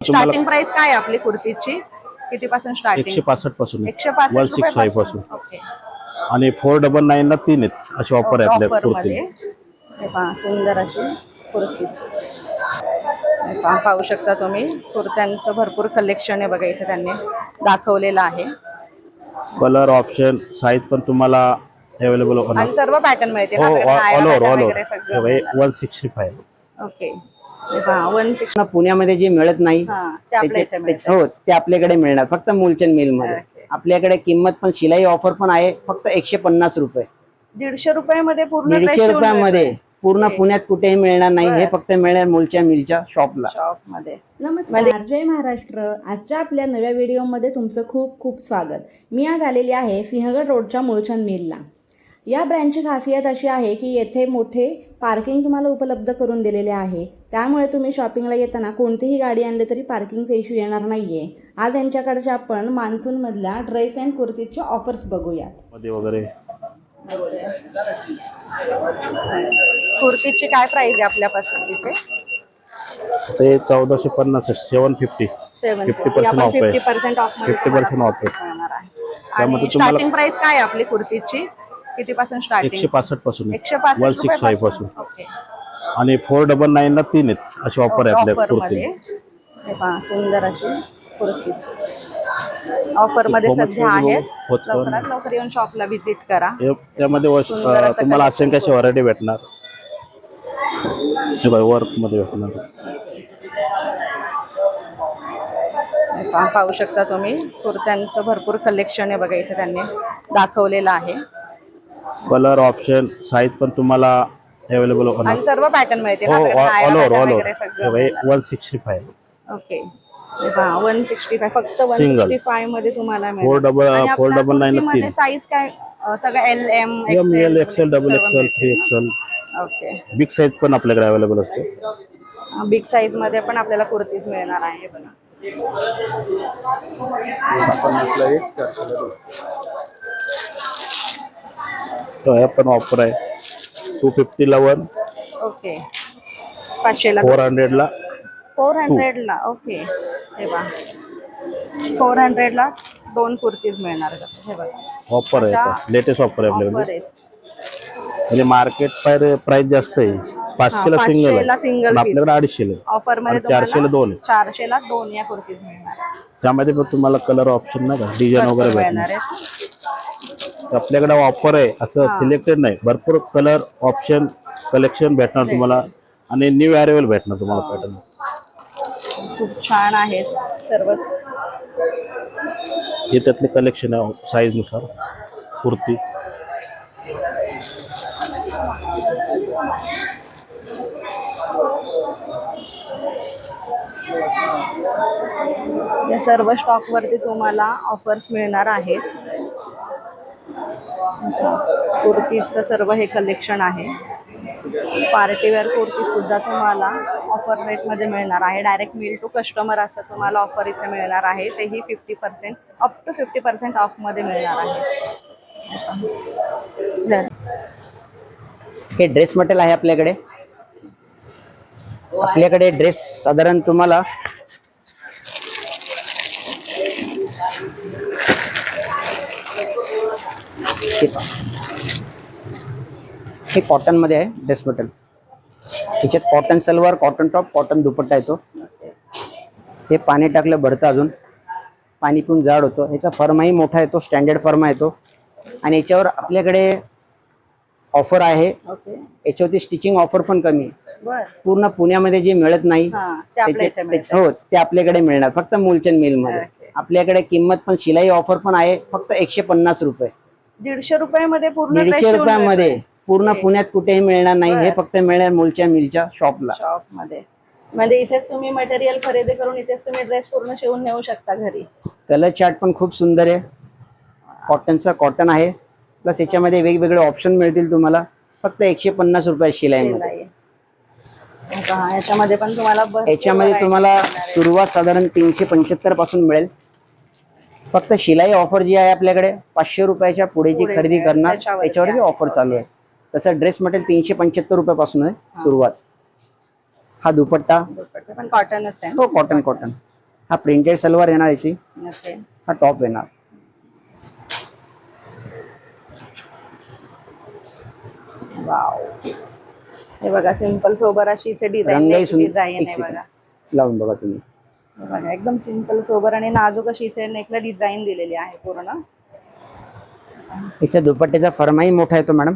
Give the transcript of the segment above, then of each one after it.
Starting price काय आहे आपली कुर्तीची? किती पासून एकशे स्टार्टिंग पासष्टपासून. एकशे पासष्ट 165 रुपयापासून पासून. ओके. आणि फोर डबल नाईन ला तीन आहेत अशी ऑफर आहे आपल्या कुर्ती हे पहा सुंदर अशी कुर्ती. हे पहा पाहू शकता तुम्ही कुर्त्यांचं भरपूर कलेक्शन आहे बघा इथे त्यांनी दाखवलेलं आहे. कलर ऑप्शन साईज पण तुम्हाला अवेलेबल होणार. आणि सर्व पॅटर्न मिळतील. हो all over all over one sixty five okay हे पहा वन सिक्स ना पुण्यामध्ये जे मिळत नाही हा ते हो आपल्याकडे मिळणार फक्त मूलचंद मिलमध्ये. आपल्याकडे किंमत पण शिलाई ऑफर पण आहे फक्त एकशे पन्नास रुपये. दीडशे रुपयामध्ये पूर्ण दीडशे रुपयामध्ये. पूर्ण पुण्यात कुठेही मिळणार नाही हे फक्त मिळणार मूलच्या मिलच्या शॉपला शॉपमध्ये नमस्कार जय महाराष्ट्र. आजच्या आपल्या नव्या व्हिडिओमध्ये तुमचं खूप खूप स्वागत. मी आज आलेली आहे सिंहगड रोडच्या मुळचंद मिलला. या ब्रँडची खासियत अशी आहे की येथे मोठे पार्किंग तुम्हाला उपलब्ध करून दिलेले आहे. त्यामुळे तुम्ही शॉपिंगला येताना कोणतीही गाडी आणली तरी पार्किंगचा इश्यू येणार नाहीये. आज यांच्याकडच्या आपण मान्सूनमधल्या ड्रेस अँड कुर्तीचे ऑफर्स बघूयात. वगैरे. कुर्तीची काय प्राइस आहे आपल्यापासून तिथे ते चौदाशे पन्नास सेवन फिफ्टी सेवन 50% off आहे. फिफ्टी पर्सेंट ऑफ 50% off आहे. त्यामध्ये स्टार्टिंग प्राइस काय आहे आपली कुर्तीची? किती पासून एकशे स्टार्टिंग पासष्टपासून एकशे पासष्टपासून. ओके आणि फोर डबल नाईन ला तीन आहेत अशी ऑफर आहे आपल्या मध्ये. कुर्ती हे पहा सुंदर अशी कुर्ती. ऑफरमध्ये सध्या आहेत. लवकरात लवकर येऊन शॉपला व्हिजिट करा. हे- त्यामध्ये वश- सुंदर अं, असं तुम्हाला collection असंख्य अशी व्हरायटी भेटणार. हे बघा वर्कमध्ये भेटणार. हे पहा पाहू शकता तुम्ही कुर्त्यांचं भरपूर कलेक्शन आहे बघा इथे त्यांनी दाखवलेलं आहे. कलर ऑप्शन साईज पण तुम्हाला अवेलेबल होणार आणि सर्व पॅटर्न मिळतील हो आपल्याकडे all over all over one sixty five okay one sixty five फक्त वन. सिक्स्टी फायमध्ये तुम्हाला Four double- four double nine ला तीन. साईज काय सगळं L M M L XL double XL three XL okay big size पण आपल्याकडे available असते. बिग साईजमध्ये पण आपल्याला कुर्तीज मिळणार आहे बघा. तो हे पण ऑफर आहे. टू फिफ्टीला वन. ओके पाचशेला फोर हंड्रेडला फोर हंड्रेडला ओके हे बघा. फोर हंड्रेडला दोन कुर्तीज मिळणार का? हे बघा. ऑफर आहे लेटेस्ट ऑफर आहे ऑफर आपल्याकडे आहे. म्हणजे मार्केट पायर प्राइस जास्त आहे. पाचशेला हा, सिंगल पाचशेला आहे single आणि piece. आपल्याकडे अडीचशेला आहे. ऑफरमध्ये आणि चारशेला दोन आहे. चारशेला दोन या कुर्तीज मिळणार. त्यामध्ये पण तुम्हाला कलर ऑप्शन नाही का? डिझाईन वगैरे भेटणार. मिळणार तर आपल्याकडे ऑफर आहे असं सिलेक्टेड नाही. भरपूर कलर ऑप्शन कलेक्शन भेटणार तुम्हाला आणि न्यू अरेबल भेटणार तुम्हाला पॅटर्न खूप छान आहेत सर्वच. हे त्यातले कलेक्शन आहे साईजनुसार कुर्ती. या सर्व स्टॉक वरती तुम्हाला ऑफर्स मिळणार आहेत. कुर्तीचं सर्व हे कलेक्शन आहे. पार्टीवेअर कुर्ती सुद्धा तुम्हाला ऑफर रेटमध्ये मिळणार आहे. डायरेक्ट मिल टू कस्टमर असं तुम्हाला ऑफर इथे मिळणार आहे. तेही fifty percent up to fifty percent ऑफमध्ये मिळणार आहे. जर हे ड्रेस मटेरियल आहे आपल्याकडे. आपल्याकडे ड्रेस साधारण तुम्हाला हे पहा. हे कॉटनमध्ये आहे ड्रेस मटेरियल याच्यात cotton salwar cotton top cotton dupatta येतो. हे पाणी टाकलं भरतं अजून. पाणी पिऊन जाड होतं. याचा फर्माही मोठा येतो स्टँडर्ड फर्मा येतो. आणि याच्यावर आपल्याकडे ऑफर आहे. याच्यावरती स्टिचिंग ऑफर पण कमी आहे. पूर्ण पुण्यामध्ये जे मिळत नाही हा ते आपल्याकडे मिळणार. फक्त मूलचंद मिलमध्ये. आपल्याकडे किंमत पण शिलाई ऑफर पण आहे. फक्त एकशे पन्नास रुपये. दीडशे रुपयामध्ये पूर्ण दीडशे रुपयामध्ये पूर्ण पुण्यात कुठेही मिळणार नाही. हे फक्त मिळणार मूलच्या मिलच्या शॉपला शॉपमध्ये म्हणजे इथेच तुम्ही मटेरियल खरेदी करून इथेच तुम्ही ड्रेस पूर्ण शिवून नेऊ शकता घरी. कलर चार्ट पण खूप सुंदर आहे. कॉटनचा कॉटन आहे. प्लस याच्यामध्ये वेगवेगळे ऑप्शन मिळतील तुम्हाला. फक्त एकशे पन्नास रुपये शिलाई याच्यामध्ये पण तुम्हाला याच्यामध्ये तुम्हाला. सुरुवात साधारण तीनशे पंच्याहत्तरपासून मिळेल. फक्त शिलाई ऑफर जी आहे आपल्याकडे पाचशे रुपयाच्या पुढे जी खरेदी करणार त्याच्यावरती. ऑफर चालू आहे. तसं ड्रेस मटेरियल तीनशे पंच्याहत्तर रुपयापासून आहे सुरुवात. हा दुपट्टा. कॉटनच आहे. हो कॉटन कॉटन हा प्रिंटेड सलवार येणार याची हा टॉप येणार. वाव हे बघा सिंपल सोबर अशी इथे डिझाईन लावून बघा तुम्ही. बघा एकदम सिंपल सोबर आणि नाजूक अशी इथे नेकला डिझाईन दिलेली आहे पूर्ण. याच्या दुपट्ट्याचा फरमाही मोठा येतो मॅडम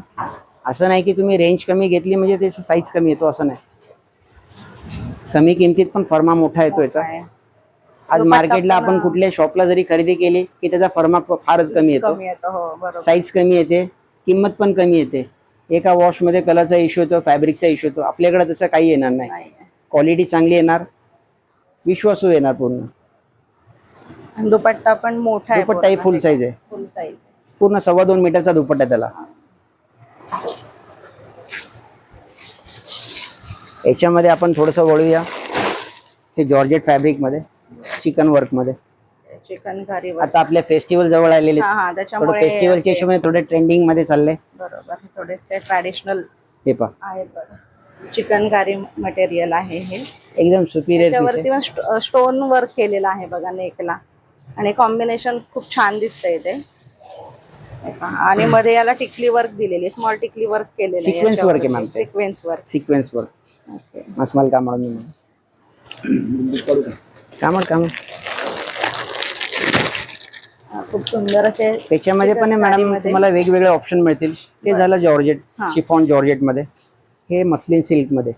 असं नाही की तुम्ही रेंज कमी घेतली म्हणजे त्याचा साईज कमी येतो असं नाही. कमी किमतीत पण फर्मा मोठा येतो याचा. आज मार्केटला पण, आपण कुठल्याही शॉपला जरी खरेदी केली की त्याचा फर्मा फारच कमी येतो. येतो हो साईज कमी येते किंमत पण कमी येते. एका वॉशमध्ये कलरचा इश्यू येतो फॅब्रिकचा इश्यू येतो. आपल्याकडे तसं काही येणार नाही. क्वालिटी चांगली येणार. विश्वासू येणार पूर्ण. आणि दुपट्टा पण मोठा आहे दुपट्टाही फुल साईज आहे. फुल साईज पूर्ण सव्वा दोन मीटरचा दुपट्टा आहे त्याला. याच्यामध्ये आपण थोडस वळूया. हे जॉर्जेट फॅब्रिकमध्ये चिकन वर्कमध्ये. चिकन करी आता आपल्या फेस्टिवल जवळ आलेले हा हा थोडं त्याच्यामुळे फेस्टिवलच्या हिशोबाने थोडे ट्रेंडिंगमध्ये चालले बरोबर थोडेसे ट्रॅडिशनल ते पहा. आहेत चिकन कारी मटेरियल आहे हे. एकदम सुपिरियर पण स्टोन वर्क केलेलं आहे बघा नेकला आणि कॉम्बिनेशन खूप छान दिसतंय ते. आणि मध्ये याला टिकली वर्क दिलेली स्मॉल टिकली वर्क केलेली आहे ma'am ते. Sequence work sequence work okay मस्माल कामड कामड खूप सुंदर असे त्याच्यामध्ये पण मॅडम. तुम्हाला वेगवेगळे ऑप्शन मिळतील. ते झालं जॉर्जेट. शिफॉन जॉर्जेटमध्ये हे मस्लिन सिल्कमध्ये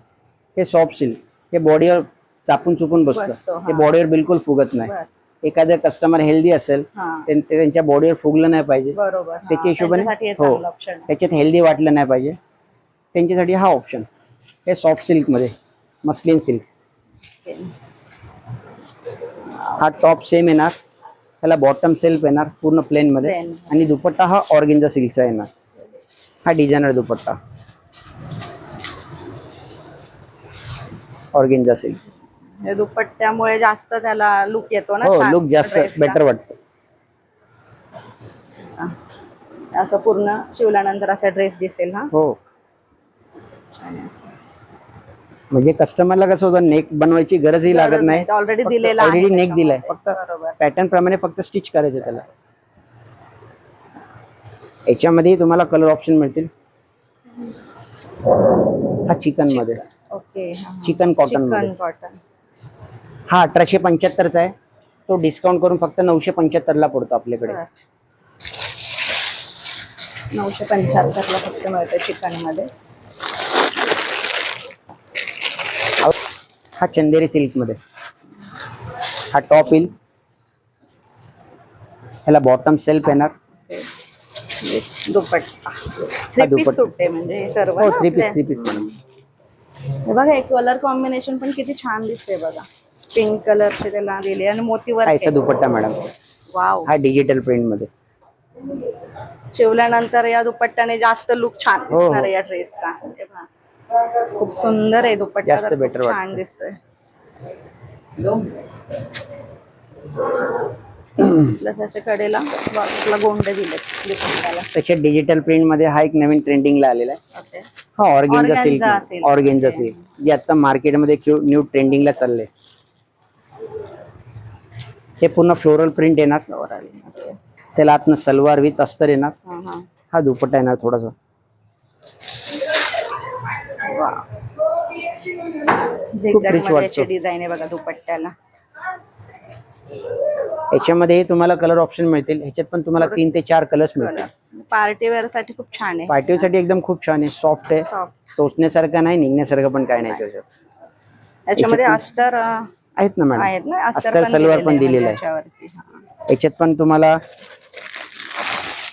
हे सॉफ्ट सिल्क हे बॉडीवर चापून चुपून बसतो, हा. बॉडीवर बिलकुल फुगत नाही. एखादं कस्टमर हेल्दी असेल त्यांच्या बॉडीवर फुगलं नाही पाहिजे. त्याच्या हिशोबाने हे त्याच्यात हेल्दी वाटलं नाही पाहिजे. त्यांच्यासाठी हा ऑप्शन हे सॉफ्ट सिल्कमध्ये मस्लिन सिल्क. हा टॉप सेम येणार. त्याला बॉटम सेल्फ येणार पूर्ण प्लेन मध्ये. Plain. आणि दुपट्टा हा ऑर्गेंजा सिल्कचा येणार. हा डिझायनर दुपट्टा. ऑर्गेंजा सिल्क हे दुपट्ट्यामुळे जास्त त्याला लुक येतो ना हो छान लुक जास्त dress ला. बेटर वाटतं. असं पूर्ण शिवल्यानंतर असा ड्रेस दिसेल हा. हो. असं. म्हणजे कस्टमरला कसं होतं नेक बनवायची गरजही लागत नाही. already दिलेला आहे ऑलरेडी नेक दिलाय. त्याच्यामध्ये. फक्त बरोबर. पॅटर्न प्रमाणे फक्त स्टिच करायचं त्याला. याच्यामध्ये तुम्हाला कलर ऑप्शन मिळतील. हा चिकनमध्ये ओके हा, हा. चिकन कॉटनमध्ये. चिकन कॉटन हा अठराशे पंच्याहत्तरचा आहे. तो डिस्काउंट करून फक्त नऊशे पंच्याहत्तरला पडतो आपल्याकडे. नऊशे पंच्याहत्तरला फक्त मिळतं चिकनमध्ये हा चंदेरी सिल्कमध्ये हा टॉप येईल ह्याला बॉटम सेल्फ येणार. दुपट्टा. दुपट्टा. म्हणजे हे सर्व हो three piece. Three piece madam हे बघा हे कलर कॉम्बिनेशन पण किती छान दिसते बघा. पिंक कलरचे त्याला दिले आणि मोतीवर दुपट्टा मॅडम वाव हा डिजिटल प्रिंटमध्ये. शिवल्यानंतर या दुपट्ट्याने जास्त लुक छान हो, हो. दिसणार आहे या ड्रेसचा. खूप सुंदर आहे दुपट्टा. जास्त तर खूप better छान. दिसतोय. प्लस अशा कडेला बाजूला गोंडे दिले दुपट्ट्याला त्याच्यात डिजिटल प्रिंटमध्ये हा एक नवीन ट्रेंडिंगला आलेला आहे. हा ऑर्गेन्जा Organza सिल्क. सिल्क जे आता मार्केटमध्ये न्यू ट्रेंडिंगला चालले हे पूर्ण फ्लोरल प्रिंट येणार. ओके. त्याला आतनं सलवार विथ अस्तर येणार. हा हा. हा दुपट्टा येणार थोडासा. झिगझॅग rich मध्ये वाटतो. डिझाईन आहे बघा दुपट्ट्याला. याच्यामध्ये तुम्हाला कलर ऑप्शन मिळतील. ह्याच्यात पण तुम्हाला तीन ते चार कलर्स मिळतील. पार्टी वेअरसाठी खूप छान आहे. पार्टी साठी एकदम खूप छान आहे. सॉफ्ट आहे. टोचण्यासारखं नाही निघण्यासारखं पण काय नाही याच्यामध्ये अस्तर आहेत ना मॅडम? अस्तर सलवार पण दिलेलं आहे. हा. याच्यात पण तुम्हाला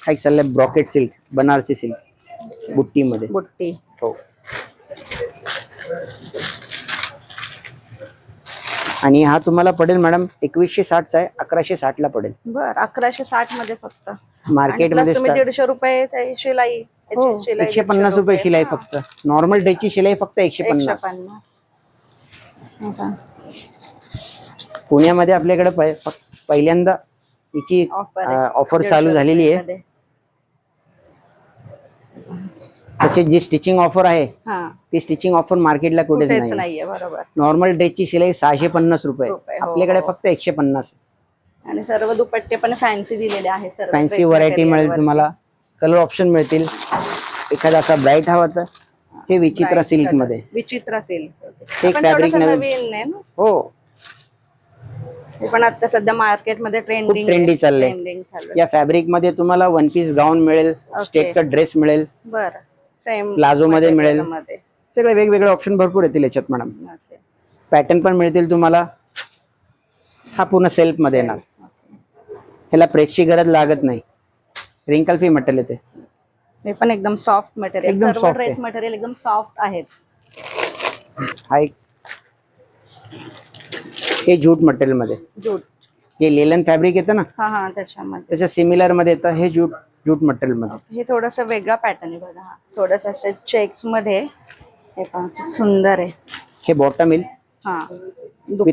एक चाललंय? ब्रॉकेट सिल्क बनारसी सिल्क बुट्टीमध्ये. बुट्टी. हो. आणि हा तुम्हाला पडेल मॅडम एकवीसशे साठचा आहे अकराशे साठला पडेल. बर अकराशे साठमध्ये फक्त. तुम्ही start- दीडशे रुपये त्याची शिलाई याची हो शिलाई एकशे पन्नास रुपये शिलाई. फक्त. नॉर्मल ड्रेसची शिलाई फक्त एकशे पन्नास? पुण्यामध्ये आपल्याकडे पहिल्यांदा हिची. ऑफर चालू झालेली आहे. तसे जी स्टिचिंग ऑफर आहे हा. ती स्टिचिंग ऑफर मार्केटला कुठेच नाही नाहीये. बरोबर. नॉर्मल ड्रेसची शिलाई सहाशे पन्नास रुपये हो, आपल्याकडे हो. फक्त एकशे पन्नास आणि सर्व दुपट्टे पण फॅन्सी दिलेले आहे सर्व फॅन्सी व्हरायटी मिळेल. तुम्हाला. कलर ऑप्शन मिळतील. एखादा असा ब्राईट हवा तर हे विचित्र सिल्क. मध्ये विचित्र सिल्क ते एक fabric नवीन- हो. पण आता सध्या मार्केटमध्ये ट्रेंडिंग trendy चाललंय. या फॅब्रिकमध्ये तुम्हाला वन पीस गाऊन मिळेल स्टेट कट ड्रेस मिळेल. बर. सेम Plazo मध्ये मिळेल. मध्ये सगळे वेगवेगळे ऑप्शन भरपूर येतील याच्यात मॅडम पॅटर्न पण मिळतील तुम्हाला. हा पूर्ण सेल्फमध्ये येणार. ह्याला प्रेसची गरज लागत नाही. रिंकल फ्री मटेरियल येते. हे पण एकदम सॉफ्ट मटेरियल एकदम ड्रेस आहे. मटेरियल एकदम सॉफ्ट आहेत. हा एक. हे जूट मटेरियलमध्ये. जूट जे लेलन फॅब्रिक येतं ना? हा हा त्याच्यामध्ये. त्याच्या सिमिलरमध्ये येतं. हे जूट जूट मटेरियलमध्ये. हे थोडस वेगळा पॅटर्न आहे बघा हा. थोडस असं चेक्समध्ये हे पहा खूप सुंदर आहे. हे बॉटम येईल. हा.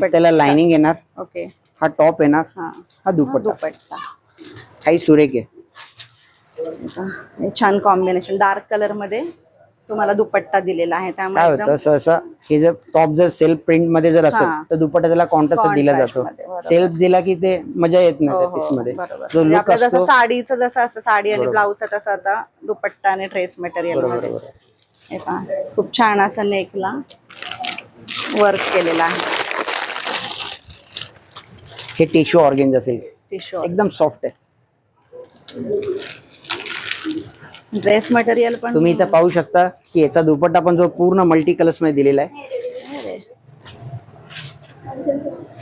त्याला लाइनिंग येणार. ओके हा टॉप येणार. हा. हा दुपट्टा. दुपट्टा. काही सुरेख आहे. हे छान कॉम्बिनेशन डार्क कलरमध्ये तुम्हाला दुपट्टा दिलेला आहे. त्यामुळे काय एकदम होतं सहसा हे जर टॉप जर सेल्फ प्रिंटमध्ये जर असेल हा. तर दुपट्टा त्याला कॉन्ट्रास्ट दिला Contrast जातो मध्ये, बरोबर. सेल्फ दिला की ते मजा येत हो, नाही त्या हो, पीसमध्ये. बरोबर. जो म्हणजे लुक आपलं जसं असतो साडीचं जसं असं साडी आणि बरोबर. ब्लाऊजचं तसं आता दुपट्टा आणि ड्रेस मटेरियल बरोबर मध्ये. बरोबर. हे पहा खूप छान असं नेकला वर्क केलेला आहे. हे टिश्यू ऑर्गेन्ज असेल. टिश्यू एकदम सॉफ्ट आहे. ड्रेस मटेरियल पण तुम्ही इथं पाहू शकता की याचा दुपट्टा पण जो पूर्ण मल्टी कलर्समध्ये दिलेला आहे.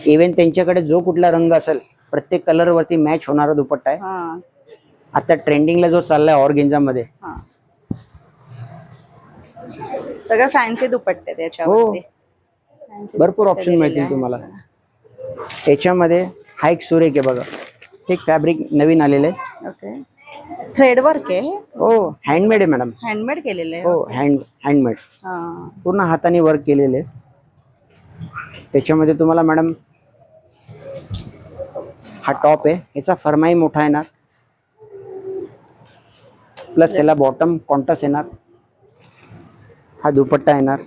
इव्हन त्यांच्याकडे जो कुठला रंग असेल प्रत्येक कलर वरती मॅच होणारा दुपट्टा आहे. हा. आता ट्रेंडिंगला जो चाललाय ऑर्गेन्झा मध्ये हा. सगळं फॅन्सी दुपट्टे त्याच्यावरती Fancy हो. भरपूर ऑप्शन मिळतील. तुम्हाला. त्याच्यामध्ये हा एक सुरेख आहे बघा. हे एक फॅब्रिक नवीन आलेलं आहे. ओके थ्रेड वर्क आहे? हो हँडमेड आहे मॅडम हँडमेड केलेलं आहे. हो हँड हँडमेड हा. पूर्ण हाताने वर्क केलेले. आहे त्याच्यामध्ये तुम्हाला मॅडम हा टॉप आहे. याचा फरमाई मोठा येणार. प्लस याला बॉटम कॉन्ट्रास्ट येणार. हा दुपट्टा येणार.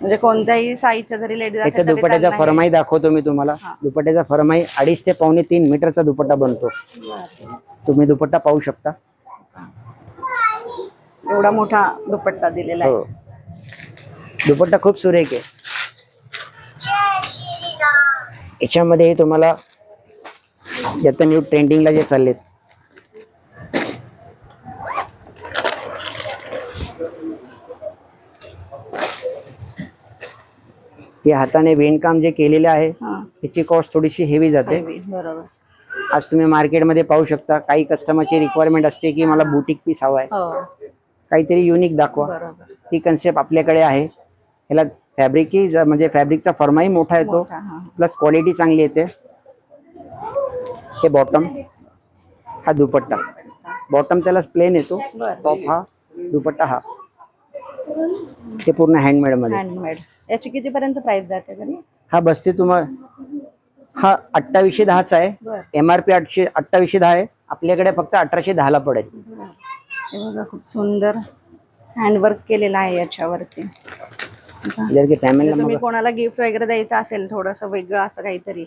म्हणजे कोणत्याही साईजच्या जरी लेडीज याच्या दुपट्ट्याचा फरमाई दाखवतो मी तुम्हाला. दुपट्ट्याचा फरमाई अडीच ते पावणे तीन मीटरचा दुपट्टा बनतो. तुम्ही दुपट्टा पाहू शकता. एवढा मोठा दुपट्टा दिलेला आहे. हो. दुपट्टा खूप सुरेख आहे. याच्यामध्ये तुम्हाला आता न्यू ट्रेंडिंगला जे चाललेत. जे हाताने विणकाम जे केलेले आहे हा. त्याची कॉस्ट थोडीशी हेवी जाते. बरोबर. आज तुम्ही मार्केटमध्ये पाहू शकता काही कस्टमरची रिक्वायरमेंट असते की मला बुटीक पीस हवा आहे. हो. काहीतरी युनिक दाखवा. ती कन्सेप्ट आपल्याकडे आहे. ह्याला फॅब्रिकही ज- म्हणजे फॅब्रिकचा फरमाही मोठा येतो. हा. प्लस क्वालिटी चांगली येते. हे बॉटम हा दुपट्टा. बॉटम त्याला प्लेन येतो. टॉप हा दुपट्टा हा. ते पूर्ण हँडमेडमध्ये. हँडमेड याची कितीपर्यंत प्राइस जाते हा बसते तुम्हाला हा अठ्ठावीसशे दहाचा आहे. बर. एम आर पी आठशे अठ्ठावीसशे दहा आहे. आपल्याकडे फक्त अठराशे दहाला पडेल. हे बघा खूप सुंदर हँडवर्क केलेलं आहे याच्यावरती. जर की जर फॅमिलीला तुम्ही कोणाला गिफ्ट वगैरे द्यायचं असेल थोडस वेगळं असं काहीतरी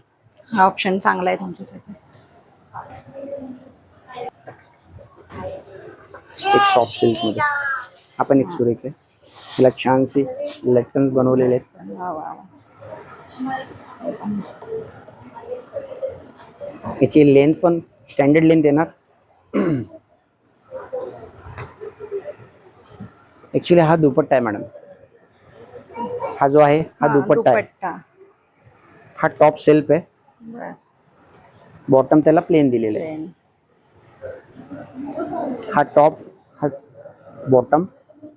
हा ऑप्शन चांगला आहे तुमच्यासाठी. एक सॉफ्ट सिल्कमध्ये. हा पण एक सुरेख आहे. त्याला छानशी लटकन्स बनवलेले आहेत. वा वा वा. याची लेंथ पण स्टँडर्ड लेंथ येणार. ऍक्च्युली हा दुपट्टा आहे मॅडम हा जो आहे हा दुपट्टा आहे. हा टॉप सेल्फ आहे. बॉटम त्याला प्लेन दिलेलं आहे. हा टॉप हा बॉटम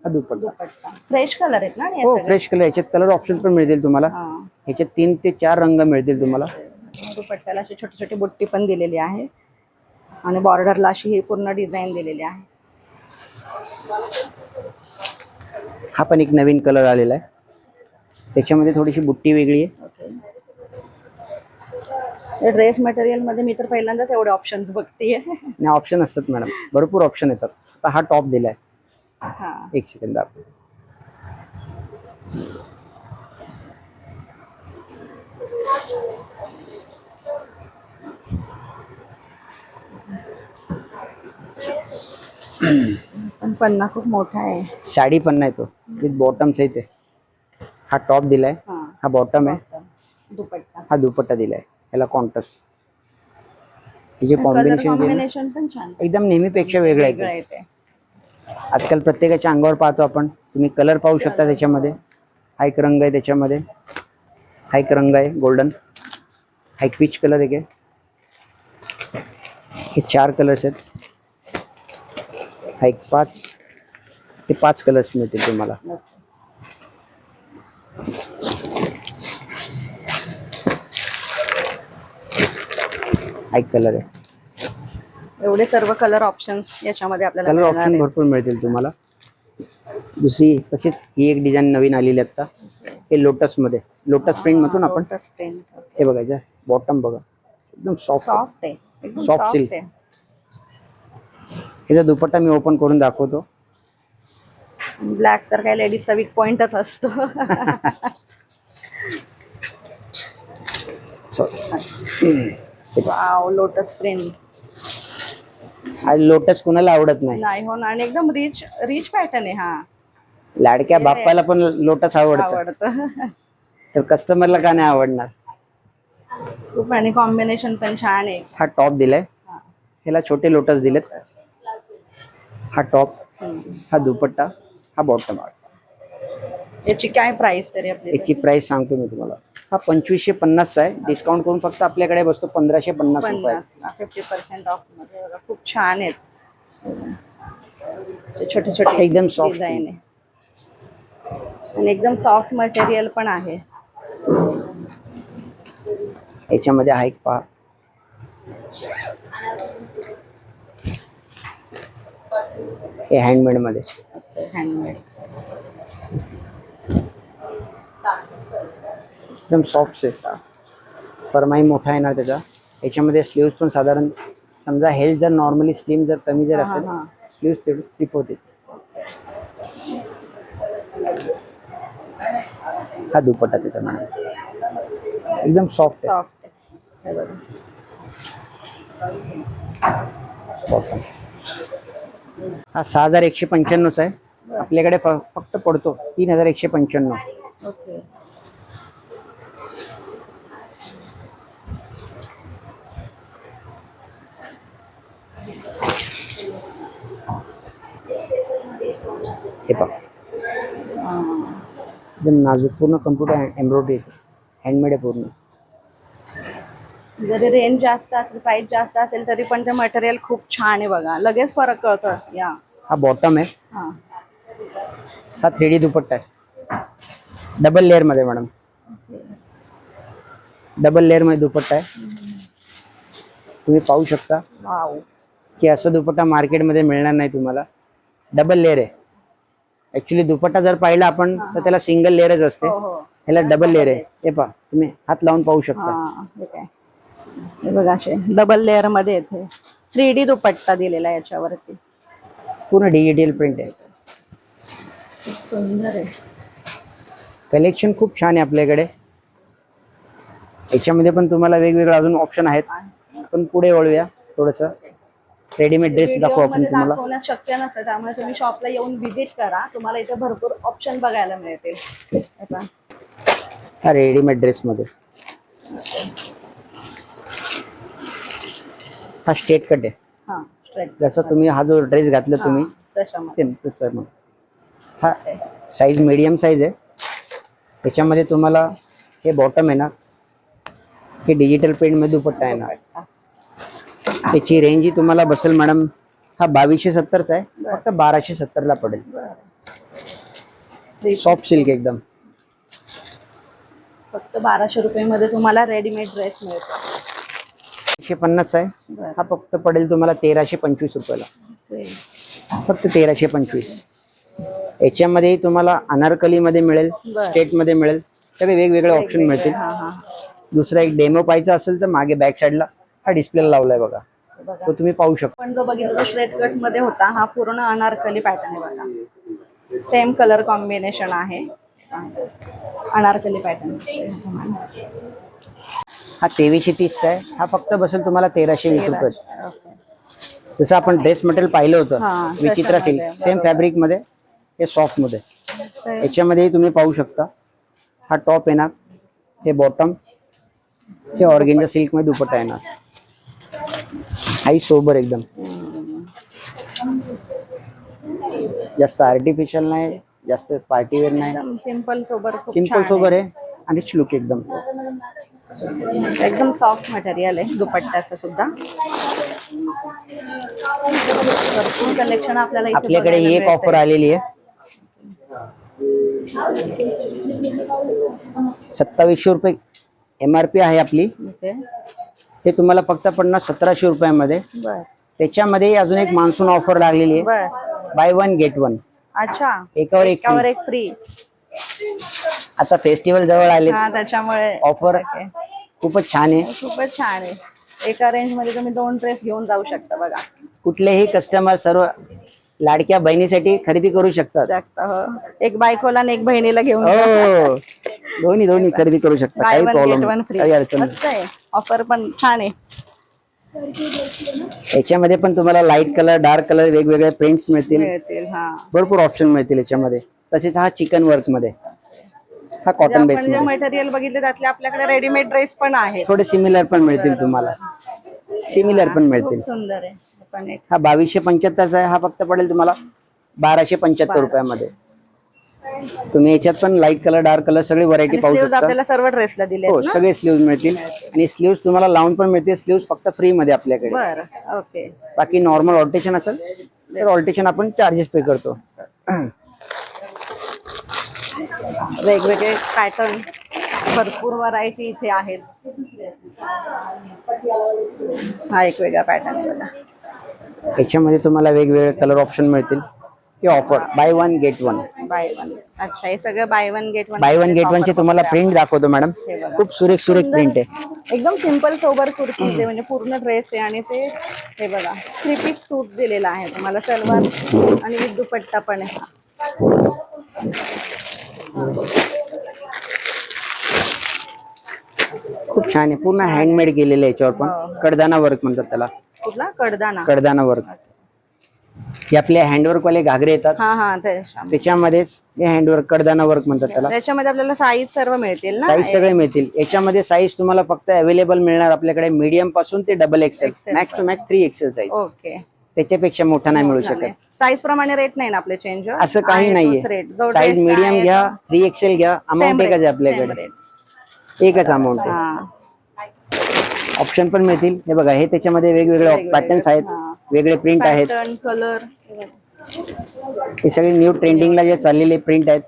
हा दुपट्टा. फ्रेश कलर आहेत ना हो? फ्रेश कलर याच्यात कलर ऑप्शन पण मिळतील तुम्हाला. ह्याच्यात तीन ते चार रंग मिळतील तुम्हाला. दुपट्ट्याला अशी छोटी छोटी बुट्टी पण दिलेली आहे. आणि बॉर्डरला अशी ही पूर्ण डिझाईन दिलेली आहे. हा पण एक नवीन कलर आलेला आहे. त्याच्यामध्ये थोडीशी बुट्टी वेगळी आहे. ड्रेस मटेरियलमध्ये मी तर पहिल्यांदाच एवढे ऑप्शन्स बघतीये. आणि ऑप्शन असतात मॅडम भरपूर ऑप्शन येतात. आता हा टॉप दिलाय. हा. एक सेकंद दाखव पण पन्ना खूप मोठा आहे. साडी पण नाही तो. विथ बॉटम सहित आहे हा टॉप दिलाय. हा. हा बॉटम आहे. दुपट्टा. हा दुपट्टा दिलाय. याला कॉन्ट्रास्ट हिचे कलर कॉम्बिनेशन कॉम्बिनेशन पण छान एकदम नेहमीपेक्षा वेगळं आहे वेगळं ते. आहे ते. आजकाल प्रत्येकाच्या अंगावर पाहतो आपण. तुम्ही कलर पाहू शकता त्याच्यामध्ये. हा एक रंग आहे त्याच्यामध्ये. हा एक रंग आहे गोल्डन हा एक पीच कलर एक आहे. हे चार कलर्स आहेत. हा एक पाच हे पाच कलर्स मिळतील तुम्हाला. हा एक कलर आहे. एवढे सर्व कलर ऑप्शन्स याच्यामध्ये आपल्याला कलर मिळणार ऑप्शन आहेत. भरपूर मिळतील तुम्हाला. दुसरी तशीच ही एक डिझाईन नवीन आलेली आता. हे लोटसमध्ये. लोटस प्रिंट म्हणतो आपण Lotus print. हे बघायचं बॉटम बघा. एकदम सॉफ्ट सॉफ्ट आहे. एकदम Soft सॉफ्ट. आहे. ह्याचा दुपट्टा मी ओपन करून दाखवतो. ब्लॅक तर काय लेडीजचा वीक पॉइंटच असतो. वाव लोटस प्रिंट लोटस कुणाला आवडत नाही? नाही हो ना आणि एकदम रिच रिच पॅटर्न आहे हा. लाडक्या बाप्पाला पण लोटस आवडतं. तर कस्टमरला का नाही आवडणार? खूप आणि कॉम्बिनेशन पण छान आहे. हा टॉप दिलाय. हा. ह्याला छोटे लोटस दिलेत. हा टॉप. हा दुपट्टा हा बॉटम याची काय प्राइस तरी आपली याची प्राइस सांगतो मी तुम्हाला. हा पंचवीसशे पन्नासचा आहे. डिस्काउंट करून फक्त आपल्याकडे बसतो पंधराशे पन्नास रुपये. पन्नास फिफ्टी पर्सेंट ऑफमध्ये खूप छान आहेत. छोटे छोटे एकदम soft डिझाईन आहे. आणि एकदम सॉफ्ट मटेरियल पण आहे. याच्यामध्ये हा एक पहा हे हँडमेडमध्ये हँडमेड एकदम सॉफ्ट आहे फरमाई मोठा येणार त्याचा. याच्यामध्ये स्लीव्स पण साधारण समजा हेल्थ जर नॉर्मली स्लिम जर कमी जर असेल. स्लीव्स तेवढी स्लिप होते हा दुपट्टा त्याचा मॅडम एकदम सॉफ्ट सॉफ्ट आहे. हे सहा हजार एकशे पंच्याण्णवचा आहे. आपल्याकडे फ- फक्त पडतो. तीन हजार एकशे पंच्याण्णव. ओके. हे पहा. एकदम नाजूक पूर्ण कम्प्युटर एम्ब्रॉयडरी हँडमेड आहे पूर्ण. जरी रेंज जास्त असेल प्राइस जास्त असेल तरी पण ते मटेरियल खूप छान आहे बघा. लगेच फरक कळतो या. हा बॉटम आहे. हा. हा थ्री डी दुपट्टा आहे. डबल लेअरमध्ये मॅडम डबल लेअरमध्ये दुपट्टा आहे. तुम्ही पाहू शकता. वाव की असं दुपट्टा मार्केटमध्ये मिळणार नाही तुम्हाला. डबल लेअर आहे. ऍक्च्युली दुपट्टा जर पाहिला आपण तर त्याला सिंगल लेअरच असते. हो हो. ह्याला डबल लेअर आहे. हे पहा तुम्ही हात लावून पाहू शकता. हा हे काय? हे बघा असे डबल लेअरमध्ये येते थ्री डी दुपट्टा दिलेला आहे याच्यावरती. पूर्ण डिजिटल प्रिंट आहे. खूप सुंदर आहे. कलेक्शन खूप छान आहे आपल्याकडे. याच्यामध्ये पण तुम्हाला वेगवेगळे अजून ऑप्शन आहेत. पण पुढे वळूया थोडस. रेडीमेड ड्रेस दाखवू आपण तुम्हाला. शक्य नसतं त्यामुळे तुम्ही शॉपला येऊन व्हिजिट करा. तुम्हाला इथे भरपूर ऑप्शन बघायला मिळतील. हा रेडीमेड ड्रेस मध्ये. हा स्टेट कट आहे. हा स्ट्रेट जसं तुम्ही हा जो ड्रेस घातला तुम्ही तसं मग. हा साईज मीडियम साईज आहे. त्याच्यामध्ये तुम्हाला हे बॉटम येणार हे डिजिटल प्रिंटमध्ये दुपट्टा येणार त्याची रेंज ही तुम्हाला बसेल मॅडम हा बावीसशे सत्तरचा आहे. फक्त बाराशे सत्तरला पडेल. सॉफ्ट सिल्क एकदम. फक्त बाराशे रुपये मध्ये तुम्हाला रेडीमेड ड्रेस मिळतो. एकशे पन्नासचा आहे. हा फक्त पडेल तुम्हाला तेराशे पंचवीस रुपयाला. फक्त तेराशे पंचवीस. याच्यामध्ये तुम्हाला अनारकलीमध्ये मिळेल. स्टेटमध्ये मिळेल सगळे वेगवेगळे ऑप्शन मिळतील. दुसरा एक डेमो पाहायचा असेल तर मागे बॅक साईडला हा डिस्प्लेला लावलाय बघा. तो तुम्ही पाहू शकता. पण जो बघितला स्ट्रेट कटमध्ये होता हा पूर्ण अनारकली पॅटर्न आहे बघा. सेम कलर कॉम्बिनेशन आहे. अनारकली पॅटर्न हा तेवीसशे तीसचा आहे. हा फक्त बसेल तुम्हाला तेराशे वीस रुपये. जसं आपण ड्रेस मटेरियल पाहिलं हा, होतं विचित्रा सिल्क त्याच्यामध्ये, सेम फॅब्रिकमध्ये हे सॉफ्टमध्ये तर याच्यामध्ये तुम्ही पाहू शकता. हा टॉप येणार हे बॉटम हे ऑर्गेंजा सिल्कमध्ये दुपट्टा येणार. हाही सोबर एकदम. जास्त आर्टिफिशियल नाही जास्त पार्टीवेअर नाही. सिंपल सोबर खूप सिंपल छान सोबर आहे आणि लुक एकदम. आहे. एकदम सॉफ्ट मटेरियल आहे दुपट्ट्याचं सुद्धा. भरपूर कलेक्शन आपल्याला इथे आपल्याकडे बघायला एक मिळतंय. ऑफर आलेली आहे. सत्तावीसशे रुपये एम आर पी आहे आपली. ओके. ते तुम्हाला फक्त पडणार सतराशे रुपयामध्ये. बर. त्याच्यामध्ये अजून एक मान्सून ऑफर लागलेली आहे. बाय वन गेट वन अच्छा. एकावर एक एकावर free. एक फ्री आता फेस्टिवल जवळ आले. हा त्याच्यामुळे. ऑफर. खूपच छान आहे. खूपच छान आहे. एका रेंजमध्ये तुम्ही दोन ड्रेस घेऊन जाऊ शकता बघा. कुठलेही कस्टमर सर्व लाडक्या बहिणीसाठी खरेदी करू शकतात. शकता हो. एक बायकोला आणि एक बहिणीला घेऊन हो. दोन्ही दोन्ही खरेदी करू शकता. बाय काही प्रॉब्लेम गेट वन फ्री काही अडचण नाही. मस्त आहे. ऑफर पण छान आहे. याच्यामध्ये पण तुम्हाला लाइट कलर डार्क कलर वेगवेगळे प्रिंट्स मिळतील. मिळतील हा. भरपूर ऑप्शन मिळतील याच्यामध्ये. तसेच हा चिकन वर्कमध्ये. हा कॉटन बेस मध्ये. मटेरियल बघितले त्यातले आपल्याकडे रेडीमेड ड्रेस पण आहेत. थोडे सिमिलर पण मिळतील तुम्हाला. सिमिलर पण मिळतील. सुंदर आहे. पण एक हा बावीसशे पंच्याहत्तरचा आहे हा फक्त पडेल तुम्हाला बाराशे पंच्याहत्तर रुपयामध्ये. तुम्ही याच्यात पण लाइट कलर डार्क कलर सगळी व्हरायटी पाहू स्लीव्ह शकता. आपल्याला सर्व ड्रेसला दिले हो सगळे स्लीव्ह मिळतील. आणि स्लीव्ह तुम्हाला लावून पण मिळतील. स्लीव्ह फक्त फ्री मध्ये आपल्याकडे. बर ओके बाकी नॉर्मल ऑल्टेशन असेल तर ऑल्टेशन आपण चार्जेस पे करतो. वेगवेगळे पॅटर्न भरपूर व्हरायटी इथे आहेत. हा एक वेगळा पॅटर्न बघा. याच्यामध्ये तुम्हाला वेगवेगळे कलर ऑप्शन मिळतील. हे offer buy one get one buy one अच्छा हे सगळं buy one get one buy one get one चे तुम्हाला प्रिंट दाखवतो मॅडम खूप सुरेख सुरेख प्रिंट आहे. एकदम सिंपल सोबर कुर्ती आहे म्हणजे पूर्ण ड्रेस आहे आणि ते हे बघा थ्री पीस सूट दिलेला आहे तुम्हाला. सलवार आणि विथ दुपट्टा पण आहे हा. खूप छान आहे. पूर्ण हँडमेड केलेलं आहे याच्यावर पण. कडदाना वर्क म्हणतात त्याला. कुठला? कडदाना. कडदाना वर्क हे आपले हँडवर्क वाले घागरे येतात. हा हा त्याच्या- त्याच्यामध्येच हे हँडवर्क कडदाना वर्क म्हणतात त्याला. त्याच्यामध्ये आपल्याला साईज सर्व मिळतील ना? साईज सगळे मिळतील. याच्यामध्ये साईज तुम्हाला फक्त अवेलेबल मिळणार आपल्याकडे मीडियमपासून ते double XL. Max two max three XL size okay त्याच्यापेक्षा मोठा नाही मिळू शकत. साईज प्रमाणे रेट नाही ना आपले चेंज असं काही नाहीये. साईज मीडियम घ्या थ्री एक्सेल घ्या अमाऊंट एकच आहे आपल्याकडे. एकच अमाऊंट आहे. ऑप्शन पण मिळतील. हे बघा हे त्याच्यामध्ये वेगवेगळे पॅटर्न्स आहेत. वेगळे प्रिंट आहेत. पॅटर्न कलर हे सगळे न्यू ट्रेंडिंगला जे चाललेले प्रिंट आहेत.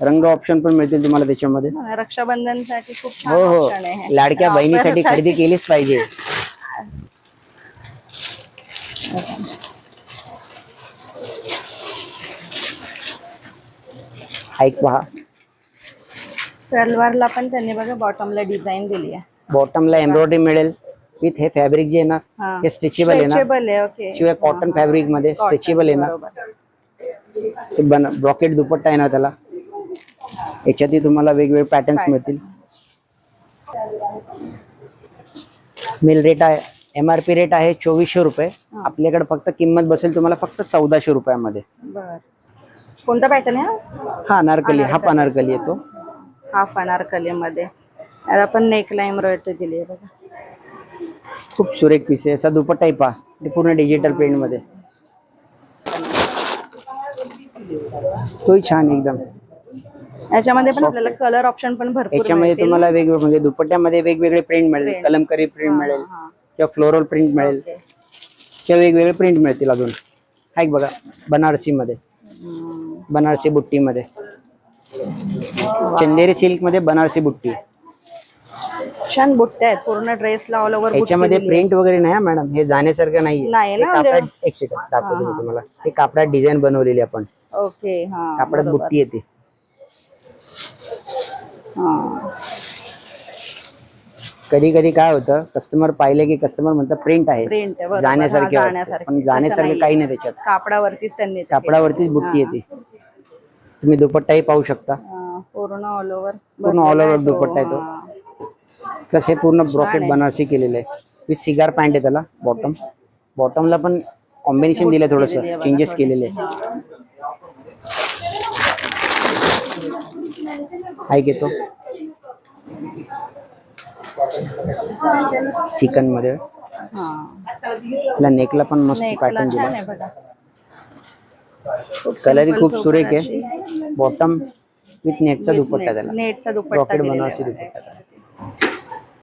रंग ऑप्शन पण मिळतील तुम्हाला त्याच्यामध्ये. रक्षाबंधनसाठी खूप छान हो हो. आहे. लाडक्या बहिणीसाठी खरेदी केलीच पाहिजे. ऐक पहा. सलवारला पण त्यांनी बघा बॉटमला डिझाईन दिली आहे. बॉटमला एम्ब्रॉयडरी मिळेल. विथ हे फॅब्रिक जे येणार हा. हे स्ट्रेचेबल आहे ओके शिवाय कॉटन फॅब्रिकमध्ये स्ट्रेचेबल ते बन ब्रॉकेट दुपट्टा येणार त्याला. याच्यातही तुम्हाला वेगवेगळे पॅटर्न्स मिळतील. मिल रेट आहे एम आर पी रेट आहे चोवीसशे रुपये. आपल्याकडे फक्त किंमत बसेल तुम्हाला फक्त चौदाशे रुपयामध्ये. कोणता पॅटर्न आहे हा? अनारकली हा अनारकली. येतो. हाफ अनारकली मध्ये याला पण नेकला एम्ब्रॉयडरी दिली आहे बघा. खूप सुरेख पीस आहे. असा दुपट्टाही पहा. पूर्ण डिजिटल प्रिंटमध्ये. तोही छान एकदम. याच्यामध्ये पण आपल्याला कलर ऑप्शन पण भरपूर याच्यामध्ये मिळतील. तुम्हाला वेगवेगळे म्हणजे दुपट्ट्यामध्ये वेगवेगळे प्रिंट मिळेल. कलमकरी प्रिंट मिळेल. हा. किंवा फ्लोरल प्रिंट मिळेल. ओके. किंवा वेगवेगळे प्रिंट मिळतील अजून. हा एक बघा. बनारसी मध्ये हम्म. बनारसी बुट्टी मध्ये चंदेरी सिल्कमध्ये बनारसी बुट्टी. छान बुट्ट्या आहेत. पूर्ण ड्रेसला ऑल ओव्हर याच्यामध्ये प्रिंट वगैरे नाही मॅडम हे जाण्यासारखं नाही ना, कापडात एक सेकंड दाखवतो मी तुम्हाला. हे कापडात डिझाईन बनवलेली आपण. ओके हा कापडात. बुट्टी येते. हा. कधी कधी काय होतं कस्टमर पाहिले की कस्टमर म्हणतात प्रिंट आहे. प्रिंट. जाण्यासारखे वाटते. पण जाण्यासारखं. काही नाही त्याच्यात. कापडावरतीच त्यांनी ते कापडावरतीच बुट्टी. येते. तुम्ही दुपट्टाही पाहू शकता. पूर्ण ऑल ओव्हर पूर्ण all over दुपट्टा आहे तो. प्लस हे पूर्ण ब्रॉकेट. बनारसी केलेलं आहे विथ सिगार पॅन्ट आहे त्याला बॉटम बॉटमला पण कॉम्बिनेशन दिलं थोडंसं चेंजेस. केलेले आहे घेतो चिकनमध्ये नेकला पण मस्त पॅटर्न दिला बघा खूप सुरेख. आहे बॉटम विथ नेटचा दुपट्टा त्याला नेटचा दुपट्टा रॉकेट आहे. दुपट्टा.